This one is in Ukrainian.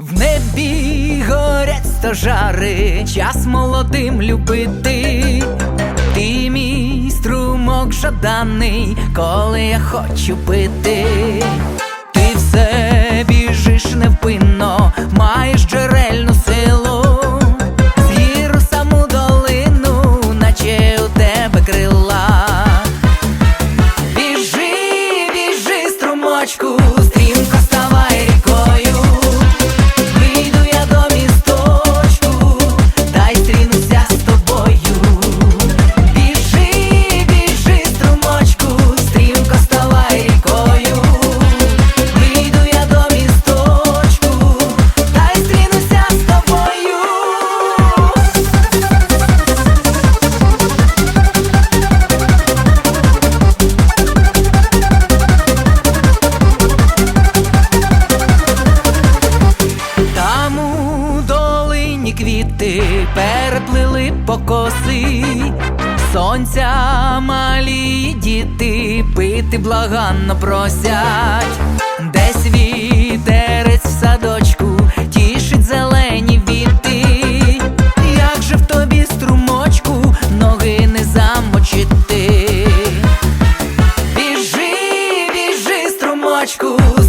В небі горять стожари, час молодим любити. Ти мій струмок жаданий, коли я хочу пити. Ти все біжиш невпинно, маєш джерельну силу, з гір саму долину, наче у тебе крила. Біжи, біжи, струмочку, діти переплили покоси, сонця малі діти, пити благанно просять, десь вітерець в садочку тішить зелені віти, як же в тобі струмочку ноги не замочити, біжи, біжи, струмочку.